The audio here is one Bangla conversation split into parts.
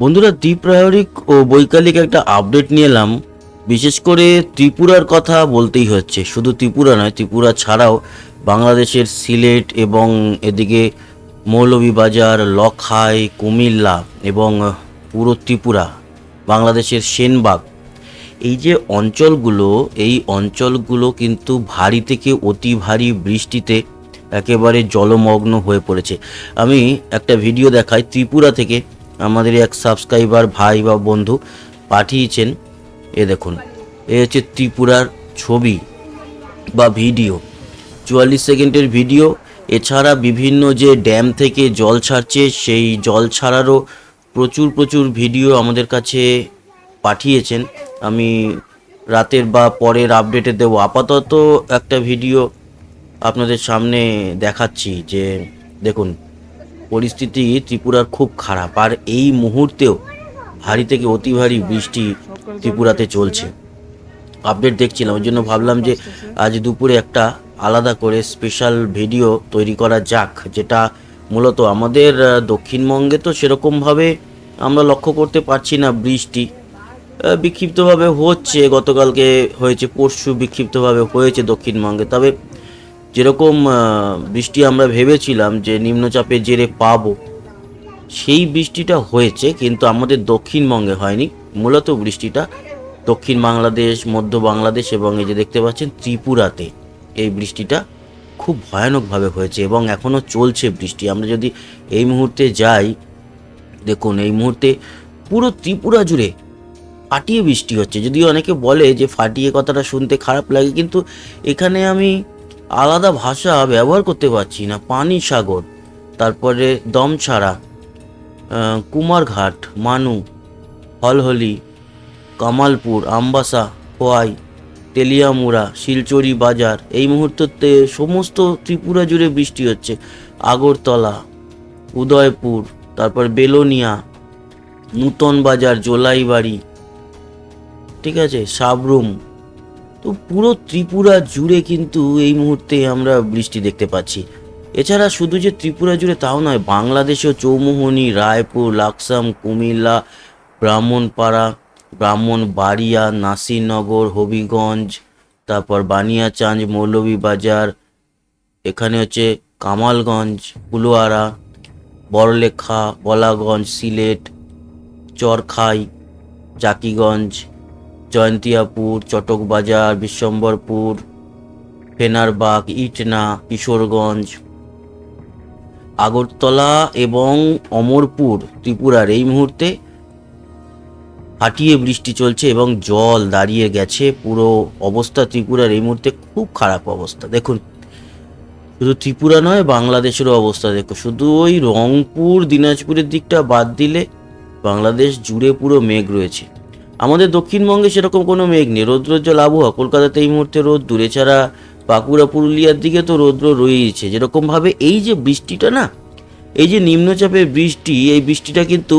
বন্ধুরা দ্বীপ্রায়রিক ও বৈকালিক একটা আপডেট নিয়ে এলাম। বিশেষ করে ত্রিপুরার কথা বলতেই হচ্ছে। শুধু ত্রিপুরা নয়, ত্রিপুরা ছাড়াও বাংলাদেশের সিলেট এবং এদিকে মৌলভীবাজার, লখাই, কুমিল্লা এবং পুরো ত্রিপুরা, বাংলাদেশের সেনবাগ। এই যে অঞ্চলগুলো, এই অঞ্চলগুলো কিন্তু ভারী থেকে অতি ভারী বৃষ্টিতে একেবারে জলমগ্ন হয়ে পড়েছে। আমি একটা ভিডিও দেখাই ত্রিপুরা থেকে। আমাদের এক সাবস্ক্রাইবার ভাই বা বন্ধু পাঠিয়েছেন, এ দেখুন, এ হচ্ছে ত্রিপুরার ছবি বা ভিডিও চুয়াল্লিশ সেকেন্ডের ভিডিও এছাড়া বিভিন্ন যে ড্যাম থেকে জল ছাড়ছে, সেই জল ছাড়ারও প্রচুর প্রচুর ভিডিও আমাদের কাছে পাঠিয়েছেন। আমি রাতের বা পরের আপডেটে দেবো। আপাতত একটা ভিডিও আপনাদের সামনে দেখাচ্ছি যে, দেখুন পরিস্থিতি ত্রিপুরার খুব খারাপ। আর এই মুহূর্তেও ভারী থেকে অতি ভারী বৃষ্টি ত্রিপুরাতে চলছে। আপডেট দেখছিলাম, ওই জন্য ভাবলাম যে আজ দুপুরে একটা আলাদা করে স্পেশাল ভিডিও তৈরি করা যাক, যেটা মূলত আমাদের দক্ষিণবঙ্গে তো সেরকমভাবে আমরা লক্ষ্য করতে পারছি না বৃষ্টি। বিক্ষিপ্তভাবে হচ্ছে, গতকালকে হয়েছে, পরশু বিক্ষিপ্তভাবে হয়েছে দক্ষিণবঙ্গে। তবে যেরকম বৃষ্টি আমরা ভেবেছিলাম যে নিম্নচাপের জেরে পাব, সেই বৃষ্টিটা হয়েছে, কিন্তু আমাদের দক্ষিণবঙ্গে হয়নি। মূলত বৃষ্টিটা দক্ষিণ বাংলাদেশ, মধ্য বাংলাদেশ এবং এই যে দেখতে পাচ্ছেন ত্রিপুরাতে এই বৃষ্টিটা খুব ভয়ানকভাবে হয়েছে এবং এখনও চলছে বৃষ্টি। আমরা যদি এই মুহূর্তে যাই, দেখুন, এই মুহূর্তে পুরো ত্রিপুরা জুড়ে ফাটিয়ে বৃষ্টি হচ্ছে। যদিও অনেকে বলে যে ফাটিয়ে কথাটা শুনতে খারাপ লাগে, কিন্তু এখানে আমি আলাদা ভাষা ব্যবহার করতে পারছি না। পানি সাগর, তারপরে দমছাড়া কুমারঘাট, মানু, হলহলি, কামালপুর, আমবাসা খোয়াই তেলিয়ামুড়া, শিলচরি বাজার, এই মুহূর্তে সমস্ত ত্রিপুরা জুড়ে বৃষ্টি হচ্ছে। আগরতলা, উদয়পুর, তারপর বেলোনিয়া, নূতন বাজার, জোলাইবাড়ি, ঠিক আছে, সাবরুম তো পুরো ত্রিপুরা জুড়ে কিন্তু এই মুহূর্তে আমরা বৃষ্টি দেখতে পাচ্ছি। এছাড়া শুধু যে ত্রিপুরা জুড়ে তাও নয়, বাংলাদেশেও চৌমুহনি, রায়পুর, লাকসাম, কুমিল্লা, ব্রাহ্মণপাড়া, ব্রাহ্মণবাড়িয়া, নাসিরনগর, হবিগঞ্জ, তারপর বানিয়াচাঁজ মৌলভীবাজার, এখানে হচ্ছে কামালগঞ্জ কুলুয়ারা বড়লেখা, বলাগঞ্জ, সিলেট, চরখাই, জাকিগঞ্জ জয়ন্তিয়াপুর, চটকবাজার, বিশ্বম্বরপুর, ফেনারবাগ, ইটনা, কিশোরগঞ্জ, আগরতলা এবং অমরপুর, ত্রিপুরার এই মুহূর্তে হাটিয়ে বৃষ্টি চলছে এবং জল দাঁড়িয়ে গেছে। পুরো অবস্থা ত্রিপুরার এই মুহূর্তে খুব খারাপ অবস্থা। দেখুন, শুধু ত্রিপুরা নয়, বাংলাদেশেরও অবস্থা দেখো শুধু ওই রংপুর, দিনাজপুরের দিকটা বাদ দিলে বাংলাদেশ জুড়ে পুরো মেঘ রয়েছে। আমাদের দক্ষিণবঙ্গে সেরকম কোনো মেঘ নেই। রৌদ্রোজ্জ্বল আবহাওয়া। কলকাতাতে এই মুহূর্তে রোদ, দূর এছাড়া বাঁকুড়া, পুরুলিয়ার দিকে তো রৌদ্র রয়েইছে। যেরকমভাবে এই যে বৃষ্টিটা না, এই যে নিম্নচাপের বৃষ্টি, এই বৃষ্টিটা কিন্তু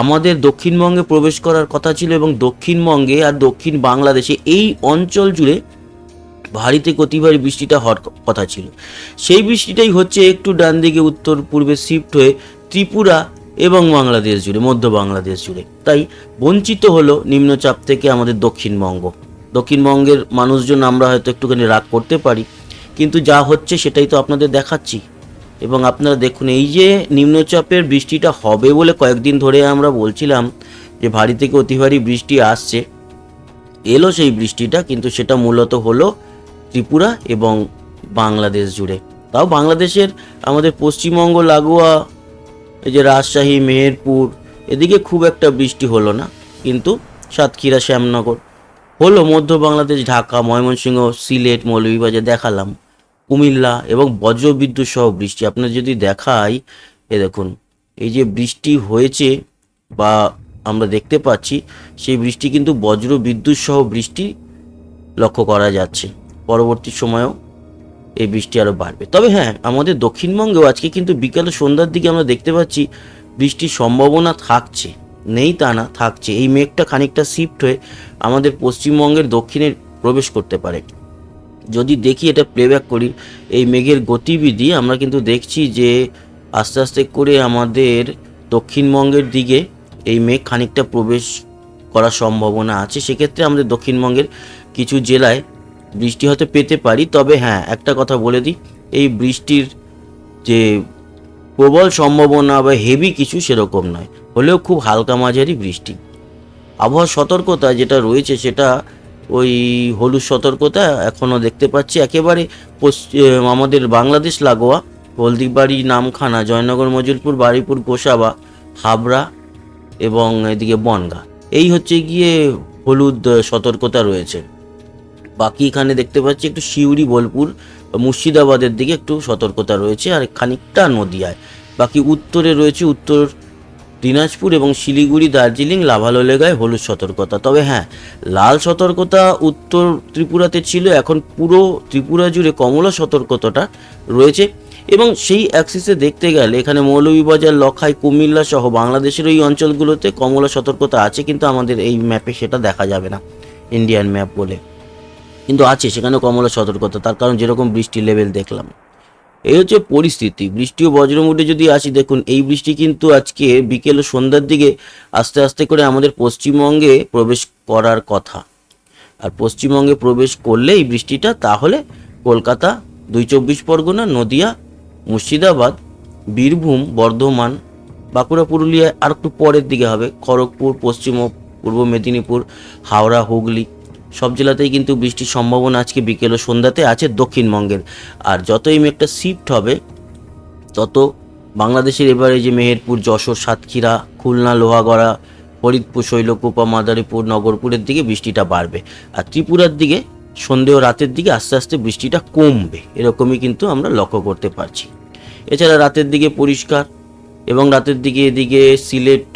আমাদের দক্ষিণবঙ্গে প্রবেশ করার কথা ছিল এবং দক্ষিণবঙ্গে আর দক্ষিণ বাংলাদেশে এই অঞ্চল জুড়ে ভারীতে থেকে অতি ভারী বৃষ্টিটা হওয়ার কথা ছিল। সেই বৃষ্টিটাই হচ্ছে একটু ডান দিকে উত্তর পূর্বে শিফট হয়ে ত্রিপুরা এবং বাংলাদেশ জুড়ে, মধ্য বাংলাদেশ জুড়ে। তাই বঞ্চিত হলো নিম্নচাপ থেকে আমাদের দক্ষিণবঙ্গ। দক্ষিণবঙ্গের মানুষজন আমরা হয়তো একটুখানি রাগ করতে পারি, কিন্তু যা হচ্ছে সেটাই তো আপনাদের দেখাচ্ছি। এবং আপনারা দেখুন, এই যে নিম্নচাপের বৃষ্টিটা হবে বলে কয়েকদিন ধরে আমরা বলছিলাম যে ভারী থেকে অতি ভারী বৃষ্টি আসছে। এলো সেই বৃষ্টিটা, কিন্তু সেটা মূলত হলো ত্রিপুরা এবং বাংলাদেশ জুড়ে। তাও বাংলাদেশের আমাদের পশ্চিমবঙ্গ লাগোয়া এই যে রাজশাহী, মেহেরপুর, এদিকে খুব একটা বৃষ্টি হলো না, কিন্তু সাতক্ষীরা, শ্যামনগর, হলো মধ্য বাংলাদেশ, ঢাকা, ময়মনসিংহ, সিলেট, মৌলভীবাজার দেখালাম। কুমিল্লা এবং বজ্রবিদ্যুৎ সহ বৃষ্টি। আপনার যদি দেখাই, এ দেখুন, এই যে বৃষ্টি হয়েছে বা আমরা দেখতে পাচ্ছি, সেই বৃষ্টি কিন্তু বজ্র বিদ্যুৎ সহ বৃষ্টি লক্ষ্য করা যাচ্ছে। পরবর্তী সময়েও এই বৃষ্টি আরও বাড়বে। তবে হ্যাঁ আমাদের দক্ষিণবঙ্গেও আজকে কিন্তু বিকালে সন্ধ্যার দিকে আমরা দেখতে পাচ্ছি বৃষ্টির সম্ভাবনা থাকছে। নেই তা না, থাকছে। এই মেঘটা খানিকটা শিফট হয়ে আমাদের পশ্চিমবঙ্গের দক্ষিণে প্রবেশ করতে পারে। যদি দেখি এটা প্লেব্যাক করি, এই মেঘের গতিবিধি আমরা কিন্তু দেখছি যে আস্তে আস্তে করে আমাদের দক্ষিণবঙ্গের দিকে এই মেঘ খানিকটা প্রবেশ করার সম্ভাবনা আছে। সেক্ষেত্রে আমাদের দক্ষিণবঙ্গের কিছু জেলায় বৃষ্টি হয়তো পেতে পারি, তবে হ্যাঁ একটা কথা বলে দিই, এই বৃষ্টির যে প্রবল সম্ভাবনা বা হেভি কিছু সেরকম নয়, হলেও খুব হালকা মাঝারি বৃষ্টি। আবহাওয়ার সতর্কতা যেটা রয়েছে সেটা ওই হলুদ সতর্কতা এখনও দেখতে পাচ্ছি। একেবারে পশ্চিম আমাদের বাংলাদেশ লাগোয়া, হলদিবাড়ি, নামখানা, জয়নগর মজুলপুর বারুইপুর, গোসাবা, হাবড়া এবং এদিকে বনগা। এই হচ্ছে গিয়ে হলুদ সতর্কতা রয়েছে। বাকি এখানে দেখতে পাচ্ছি একটু সিউড়ি, বোলপুর, মুর্শিদাবাদের দিকে একটু সতর্কতা রয়েছে আর খানিকটা নদিয়ায়। বাকি উত্তরে রয়েছে উত্তর দিনাজপুর এবং শিলিগুড়ি, দার্জিলিং, লাভালোলেগায় হলুদ সতর্কতা। তবে হ্যাঁ লাল সতর্কতা উত্তর ত্রিপুরাতে ছিল, এখন পুরো ত্রিপুরা জুড়ে কমলা সতর্কতাটা রয়েছে এবং সেই অ্যাক্সিসে দেখতে গেলে এখানে মৌলভীবাজার, লখাই, কুমিল্লা সহ বাংলাদেশের ওই অঞ্চলগুলোতে কমলা সতর্কতা আছে, কিন্তু আমাদের এই ম্যাপে সেটা দেখা যাবে না ইন্ডিয়ান ম্যাপ বলে। কিন্তু আছে, সেখানে কমলা সতর্কতা। তার কারণ যেরকম বৃষ্টির লেভেল দেখলাম। এই হচ্ছে পরিস্থিতি। বৃষ্টি ও বজ্রমুটে যদি আসি, দেখুন, এই বৃষ্টি কিন্তু আজকে বিকেল ও সন্ধ্যার দিকে আস্তে আস্তে করে আমাদের পশ্চিমবঙ্গে প্রবেশ করার কথা। আর পশ্চিমবঙ্গে প্রবেশ করলে এই বৃষ্টিটা তাহলে কলকাতা, দুই চব্বিশ পরগনা, নদিয়া, মুর্শিদাবাদ, বীরভূম, বর্ধমান, বাঁকুড়া, পুরুলিয়া, আর একটু পরের দিকে হবে। খড়গপুর, পশ্চিম পূর্ব মেদিনীপুর, হাওড়া, হুগলি সব জেলাতেই কিন্তু বৃষ্টির সম্ভাবনা আজকে বিকেল ও সন্ধ্যাতে আছে দক্ষিণবঙ্গের। আর যতই মেঘটা শিফট হবে, তত বাংলাদেশের এবারে যে মেহেরপুর, যশোর, সাতক্ষীরা, খুলনা, লোহাগড়া, ফরিদপুর, শৈলকুপা, মাদারীপুর, নগরপুরের দিকে বৃষ্টিটা বাড়বে। আর ত্রিপুরার দিকে সন্ধে ও রাতের দিকে আস্তে আস্তে বৃষ্টিটা কমবে। এরকমই কিন্তু আমরা লক্ষ্য করতে পারছি। এছাড়া রাতের দিকে পরিষ্কার এবং রাতের দিকে এদিকে সিলেট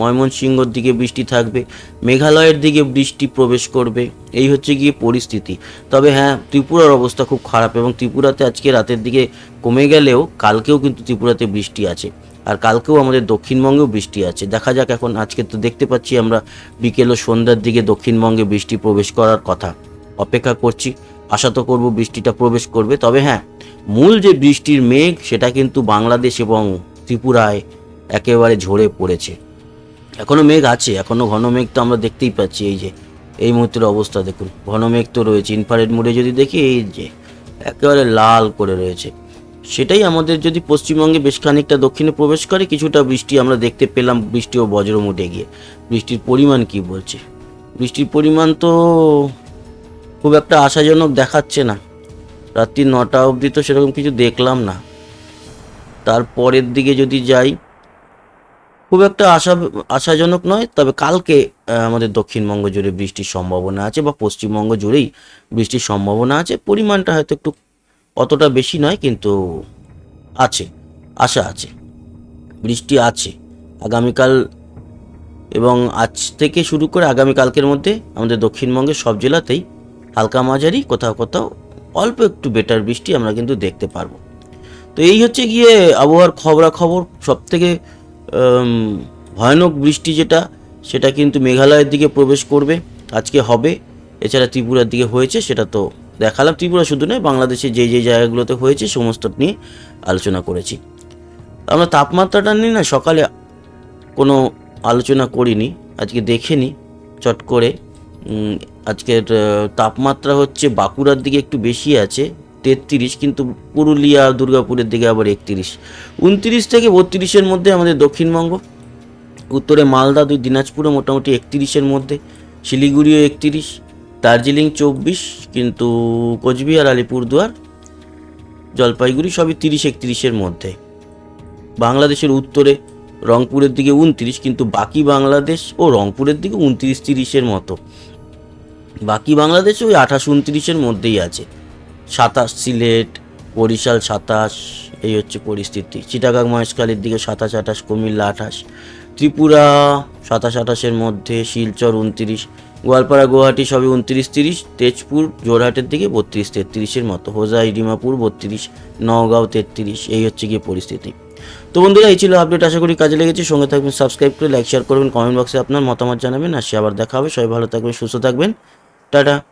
ময়মনসিংহর দিকে বৃষ্টি থাকবে, মেঘালয়ের দিকে বৃষ্টি প্রবেশ করবে, এই হচ্ছে গিয়ে পরিস্থিতি। তবে হ্যাঁ ত্রিপুরার অবস্থা খুব খারাপ এবং ত্রিপুরাতে আজকে রাতের দিকে কমে গেলেও কালকেও কিন্তু ত্রিপুরাতে বৃষ্টি আছে। আর কালকেও আমাদের দক্ষিণবঙ্গেও বৃষ্টি আছে। দেখা যাক এখন আজকে তো দেখতে পাচ্ছি আমরা বিকেল ও সন্ধ্যার দিকে দক্ষিণবঙ্গে বৃষ্টি প্রবেশ করার কথা। অপেক্ষা করছি, আশা তো করব বৃষ্টিটা প্রবেশ করবে। তবে হ্যাঁ মূল যে বৃষ্টির মেঘ সেটা কিন্তু বাংলাদেশ এবং ত্রিপুরায় একেবারে ঝরে পড়েছে। এখনও মেঘ আছে, এখনও ঘন মেঘ তো আমরা দেখতেই পাচ্ছি এই যে, এই মুহূর্তের অবস্থা দেখুন। ঘন মেঘ তো রয়েছে ইনফারেড মোডে যদি দেখি এই যে, একেবারে লাল করে রয়েছে। সেটাই আমাদের যদি পশ্চিমবঙ্গে বেশ খানিকটা দক্ষিণে প্রবেশ করে, কিছুটা বৃষ্টি আমরা দেখতে পেলাম, বৃষ্টি ও বজ্র মুটে গিয়ে। বৃষ্টির পরিমাণ কি বলছে? বৃষ্টির পরিমাণ তো খুব একটা আশাজনক দেখাচ্ছে না। রাত্রি নটা অবধি তো সেরকম কিছু দেখলাম না। তারপরের দিকে যদি যাই, খুব একটা আশা, আশাজনক নয়, তবে কালকে আমাদের দক্ষিণবঙ্গ জুড়ে বৃষ্টির সম্ভাবনা আছে বা পশ্চিমবঙ্গ জুড়েই বৃষ্টির সম্ভাবনা আছে। পরিমাণটা হয়তো একটু অতটা বেশি নয়, কিন্তু আছে, আশা আছে, বৃষ্টি আছে। আগামীকাল এবং আজ থেকে শুরু করে আগামীকালকের মধ্যে আমাদের দক্ষিণবঙ্গের সব জেলাতেই হালকা মাঝারি, কোথাও কোথাও অল্প একটু বেটার বৃষ্টি আমরা কিন্তু দেখতে পারব। তো এই হচ্ছে গিয়ে আবহাওয়ার খবরাখবর। সব থেকে ভয়ানক বৃষ্টি যেটা, সেটা কিন্তু মেঘালয়ের দিকে প্রবেশ করবে। আজকে হবে, এছাড়া ত্রিপুরার দিকে হয়েছে, সেটা তো দেখালাম। ত্রিপুরা শুধু নয়, বাংলাদেশে যে যে জায়গাগুলোতে হয়েছে, সমস্ত নিয়ে আলোচনা করেছি। আমরা তাপমাত্রাটা নিয়ে না, সকালে কোনো আলোচনা করিনি, আজকে দেখে নি চট করে। আজকের তাপমাত্রা হচ্ছে বাঁকুড়ার দিকে একটু বেশি আছে তেত্রিশ, কিন্তু পুরুলিয়া, দুর্গাপুরের দিকে আবার একত্রিশ। উনত্রিশ থেকে বত্রিশের মধ্যে আমাদের দক্ষিণবঙ্গ, উত্তরে মালদা দুই, দিনাজপুরে মোটামুটি একত্রিশের মধ্যে, শিলিগুড়িও একত্রিশ, দার্জিলিং চব্বিশ, কিন্তু কোচবিহার, আলিপুরদুয়ার, জলপাইগুড়ি সবই তিরিশ, একত্রিশের মধ্যে। বাংলাদেশের উত্তরে রংপুরের দিকে উনত্রিশ, কিন্তু বাকি বাংলাদেশ ও রংপুরের দিকে উনত্রিশ, তিরিশের মতো। বাকি বাংলাদেশ ওই আঠাশ, উনত্রিশের মধ্যেই আছে। সাতাশ সিলেট, বরিশাল সাতাশ, এই হচ্ছে পরিস্থিতি। চিটাগাং মহেশখালীর দিকে সাতাশ আঠাশ, কুমিল্লা আঠাশ, ত্রিপুরা সাতাশ আঠাশের মধ্যে, শিলচর উনত্রিশ, গোয়ালপাড়া, গুয়াহাটি সবই উনত্রিশ তিরিশ, তেজপুর, জোরহাটের দিকে বত্রিশ তেত্রিশের মতো হোজাই ডিমাপুর বত্রিশ নওগাঁও তেত্রিশ, এই হচ্ছে গিয়ে পরিস্থিতি। তো বন্ধুরা, এই ছিল আপডেট আশা করি কাজে লেগেছে। সঙ্গে থাকবেন সাবস্ক্রাইব করে লাইক শেয়ার করবেন কমেন্ট বক্সে আপনার মতামত জানাবেন। আর সে আবার দেখা হবে। সবাই ভালো থাকবেন, সুস্থ থাকবেন। টাটা।